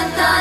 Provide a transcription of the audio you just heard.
산타야